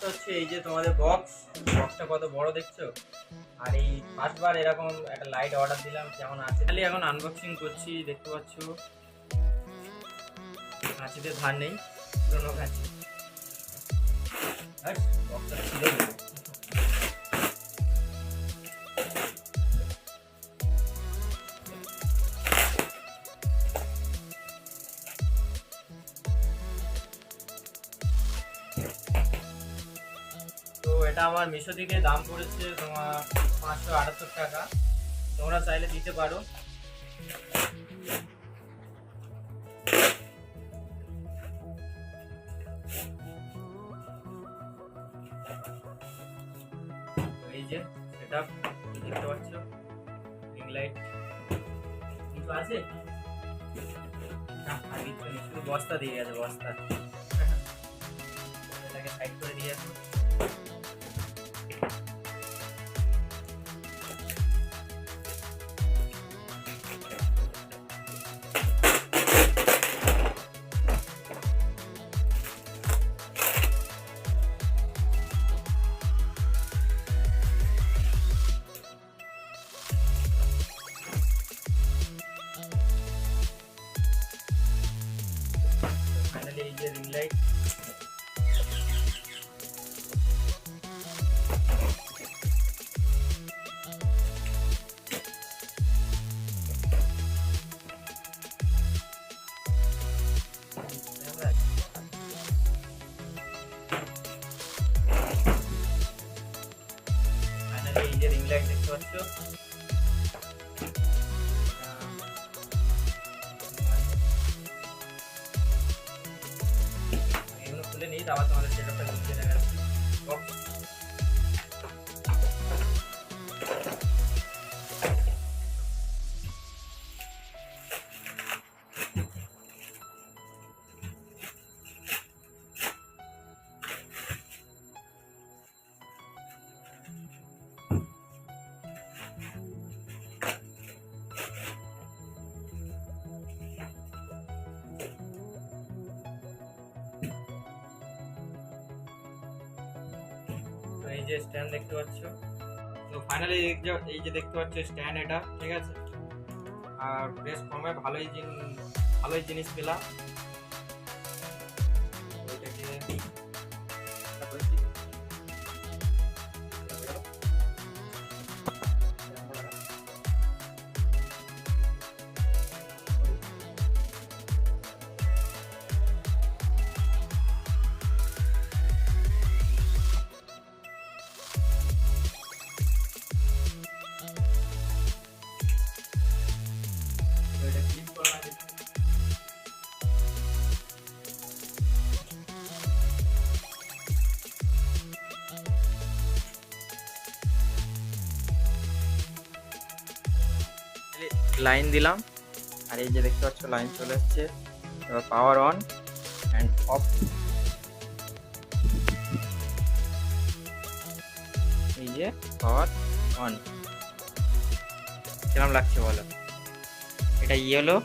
দেখতে হচ্ছে এই যে তোমাদের বক্স বক্সটা কত বড় দেখছ? আর এই পাঁচবার এরকম একটা লাইট অর্ডার দিলাম, কেমন আছে? খালি এখন আনবক্সিং করছি, দেখতে পাচ্ছ। কাঁচিতে ধার নেই, পুরোনো এটা আমার মিশো থেকে দাম পড়েছে তোমার পাঁচশো আটাত্তর টাকা। তোমরা চাইলে দিতে পারো। এই যে সেটা দেখতে পাচ্ছ? রিং লাইট কিছু আছে? শুধু বস্তা দিয়ে গেছে, বস্তা। এটাকে সাইড করে দিয়ে আসো। পাচ্ছ এগুলো খুলে নিই আবার তোমাদের সেটআপটা গুছিয়ে দেখাচ্ছি। যে স্ট্যান্ড দেখতে পাচ্ছ। তো ফাইনালি এই যে দেখতে পাচ্ছ স্ট্যান্ড এটা, ঠিক আছে? আর বেশ কমে ভালোই জিনিস ভালোই জিনিস পেলাম। লাইন দিলাম। আর এই যে দেখতে পাচ্ছ, লাইন চলে এসছে। পাওয়ার অন অ্যান্ড অফ এই যে পাওয়ার অন কিরম লাগছে বলো? এটা ইয়েলো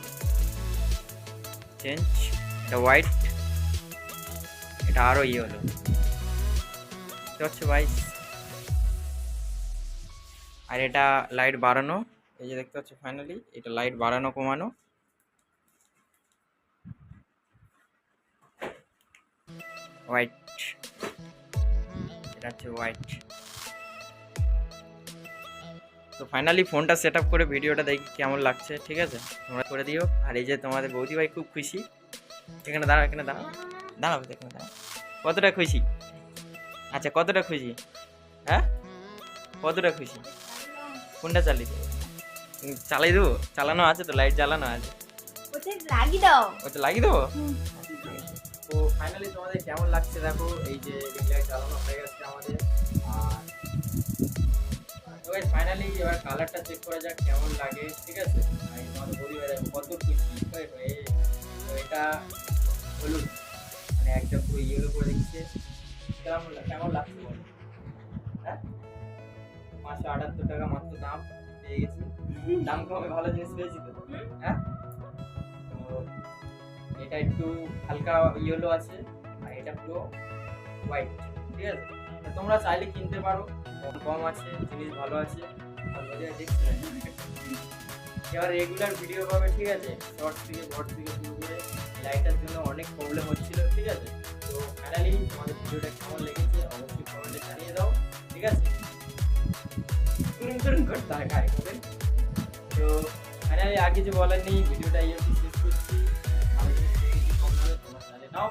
চেঞ্জ এটা হোয়াইট এটা আরও ইয়েলো দেখতে পাচ্ছ ভাই আর এটা লাইট বাড়ানো। এই যে দেখতে পাচ্ছি ফাইনালি এটা লাইট বাড়ানো, কমানো। হোয়াইট এটা হচ্ছে হোয়াইট তো ফাইনালি ফোনটা সেট আপ করে ভিডিওটা দেখি কেমন লাগছে, ঠিক আছে? তোমরা করে দিও। আর এই যে তোমাদের বৌদি ভাই খুব খুশি। এখানে দাঁড়াও এখানে দাঁড়াও। দাঁড়াও, এখানে দাঁড়াও। কতটা খুশি? আচ্ছা কতটা খুশি? হ্যাঁ? কতটা খুশি? কোনটা চালিয়ে চালিয়ে দেবো। চালানো আছে তো লাইট জ্বালানো আছে। ওতে লাগিয়ে দাও। লাগিয়ে দেবো? তো ফাইনালি তোমাদের কেমন লাগছে দেখো? এই যে রিং লাইট জ্বালানো হয়ে গেছে আমাদের। আর ফাইনালি এবার কালারটা চেক করা যাক কেমন লাগে ঠিক আছে? তোমাদের বলি দেখো কত খুশি তো এটা হলুদ মানে একদম পুরো ইয়েলো করে দিচ্ছে। কেমন কেমন লাগছে হ্যাঁ? পাঁচশো আটাত্তর টাকা মাত্র দাম। পেয়ে গেছি। দাম কমে ভালো জিনিস পেয়েছি তো। হ্যাঁ? তো এটা একটু হালকা ইয়েলো আছে আর এটা পুরো হোয়াইট ঠিক আছে? তোমরা চাইলে কিনতে পারো। কম আছে জিনিস ভালো আছে। এবার রেগুলার ভিডিও পাবে ঠিক আছে? শর্ট থেকে বড় থেকে শুরু করে লাইটার জন্য অনেক প্রবলেম হচ্ছিল ঠিক আছে? তো ফাইনালি তোমাদের ভিডিওটা কেমন লেগেছে অবশ্যই কমেন্টে জানিয়ে দাও ঠিক আছে? তুরুম করতে হয় কারিগরের তো মানে আমি আগে যে বলার নেই, ভিডিওটা এই শেষ করছি। আমি যদি কম